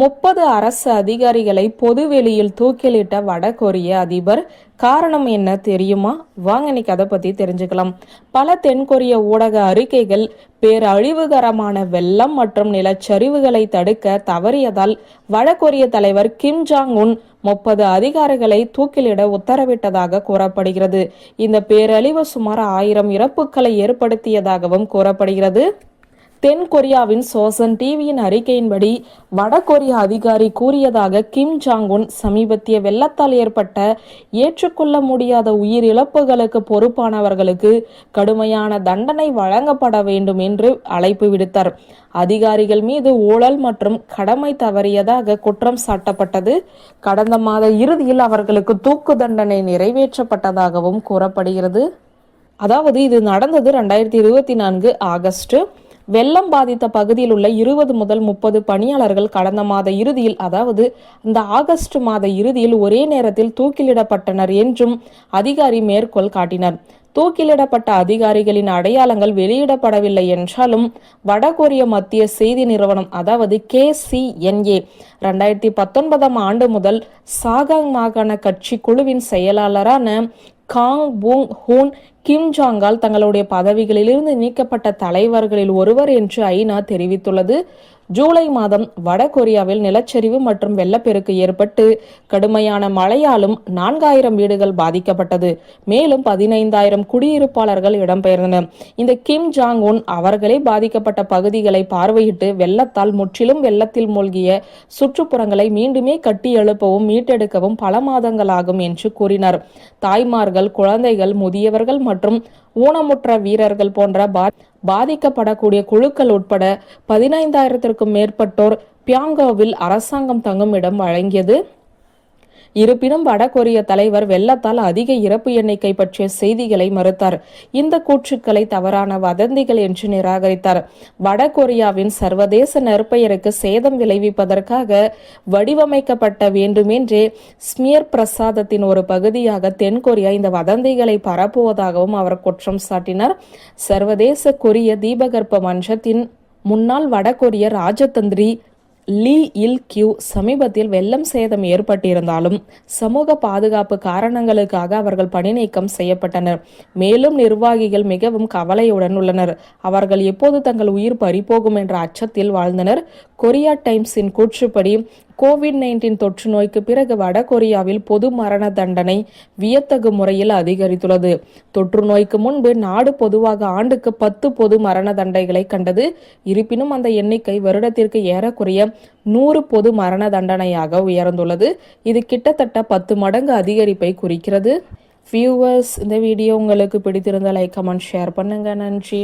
முப்பது அரசு அதிகாரிகளை பொதுவெளியில் தூக்கிலிட்ட வட கொரிய அதிபர் காரணம் என்ன தெரியுமா? வாங்க இன்னைக்கு அதை பற்றி தெரிஞ்சுக்கலாம். பல தென்கொரிய ஊடக அறிக்கைகள் பேரழிவுகரமான வெள்ளம் மற்றும் நிலச்சரிவுகளை தடுக்க தவறியதால் வடகொரிய தலைவர் கிம் ஜாங் உன் முப்பது அதிகாரிகளை தூக்கிலிட உத்தரவிட்டதாக கூறப்படுகிறது. இந்த பேரழிவு சுமார் ஆயிரம் இறப்புகளை ஏற்படுத்தியதாகவும் கூறப்படுகிறது. தென் கொரியாவின் சோசன் டிவியின் அறிக்கையின்படி வட கொரிய அதிகாரி கூறியதாக கிம் ஜாங் உன் சமீபத்திய வெள்ளத்தால் ஏற்பட்ட ஏற்றுக்கொள்ள முடியாத உயிரிழப்புகளுக்கு பொறுப்பானவர்களுக்கு கடுமையான தண்டனை வழங்கப்பட வேண்டும் என்று அழைப்பு விடுத்தார். அதிகாரிகள் மீது ஊழல் மற்றும் கடமை தவறியதாக குற்றம் சாட்டப்பட்டது. கடந்த மாத இறுதியில் அவர்களுக்கு தூக்கு தண்டனை நிறைவேற்றப்பட்டதாகவும் கூறப்படுகிறது. அதாவது இது நடந்தது ரெண்டாயிரத்தி இருபத்தி நான்கு ஆகஸ்ட். வெள்ளம் பாதித்த பகுதியில் உள்ள இருபது முதல் முப்பது பணியாளர்கள் கடந்த மாத இறுதியில் அதாவது இந்த ஆகஸ்ட் மாத இறுதியில் ஒரே நேரத்தில் தூக்கிலிடப்பட்டனர் என்றும் அதிகாரி மேற்கோள் காட்டினர். தூக்கிலிடப்பட்ட அதிகாரிகளின் அடையாளங்கள் வெளியிடப்படவில்லை என்றாலும் வடகொரிய மத்திய செய்தி நிறுவனம் அதாவது கே ரெண்டாயிரத்தி பத்தொன்பதாம் ஆண்டு முதல் சாகாங் மாகாண கட்சி குழுவின் செயலாளரான காங் பூங் ஹூன் கிம் ஜாங்கால் தங்களுடைய பதவிகளிலிருந்து நீக்கப்பட்ட தலைவர்களில் ஒருவர் என்று ஐநா தெரிவித்துள்ளது. ஜூலை மாதம் வட கொரியாவில் நிலச்சரிவு மற்றும் வெள்ளப்பெருக்கு ஏற்பட்டு கடுமையான மழையாலும் நான்காயிரம் வீடுகள் பாதிக்கப்பட்டது. மேலும் பதினைந்தாயிரம் குடியிருப்பாளர்கள் இடம்பெயர்ந்தனர் இந்த கிம் ஜாங் உன் அவர்களே பாதிக்கப்பட்ட பகுதிகளை பார்வையிட்டு வெள்ளத்தால் முற்றிலும் வெள்ளத்தில் மூழ்கிய சுற்றுப்புறங்களை மீண்டுமே கட்டி எழுப்பவும் மீட்டெடுக்கவும் பல மாதங்களாகும் என்று கூறினார். தாய்மார்கள் குழந்தைகள் முதியவர்கள் மற்றும் மற்றும் ஊனமுற்ற வீரர்கள் போன்ற பா பாதிக்கப்படக்கூடிய குழுக்கள் உட்பட பதினைந்தாயிரத்திற்கும் மேற்பட்டோர் பியாங்கோவில் அரசாங்கம் தங்கும் இடம் வழங்கியது. இருப்பினும் வடகொரிய தலைவர் வெள்ளத்தால் அதிக இறப்பு எண்ணிக்கை பற்றிய செய்திகளை மறுத்தார். இந்த கூற்றுக்களை தவறான வதந்திகள் என்று நிராகரித்தார். வடகொரியாவின் சர்வதேச நற்பெயருக்கு சேதம் விளைவிப்பதற்காக வடிவமைக்கப்பட்ட வேண்டுமென்றே ஸ்மியர் பிரசாதத்தின் ஒரு பகுதியாக தென்கொரியா இந்த வதந்திகளை பரப்புவதாகவும் அவர் குற்றம் சாட்டினார். சர்வதேச கொரிய தீபகற்ப மன்றத்தின் முன்னாள் வடகொரிய ராஜதந்திரி லீ இல் கியூ சமீபத்தில் வெள்ளம் சேதம் ஏற்பட்டிருந்தாலும் சமூக பாதுகாப்பு காரணங்களுக்காக அவர்கள் பணிநீக்கம் செய்யப்பட்டனர். மேலும் நிர்வாகிகள் மிகவும் கவலையுடன் உள்ளனர். அவர்கள் எப்போது தங்கள் உயிர் பறிபோகும் என்ற அச்சத்தில் வாழ்ந்தனர். கொரியா டைம்ஸின் கூற்றுப்படி கோவிட் நைன்டீன் தொற்று நோய்க்கு பிறகு வட கொரியாவில் பொது மரண தண்டனை வியத்தகு முறையில் அதிகரித்துள்ளது. தொற்று நோய்க்கு முன்பு நாடு பொதுவாக ஆண்டுக்கு பத்து பொது மரண தண்டைகளை கண்டது. இருப்பினும் அந்த எண்ணிக்கை வருடத்திற்கு ஏறக்குறைய நூறு பொது மரண தண்டனையாக உயர்ந்துள்ளது. இது கிட்டத்தட்ட பத்து மடங்கு அதிகரிப்பை குறிக்கிறது. வியூவர்ஸ் இந்த வீடியோ உங்களுக்கு பிடித்திருந்த லைக் கமெண்ட் ஷேர் பண்ணுங்க. நன்றி.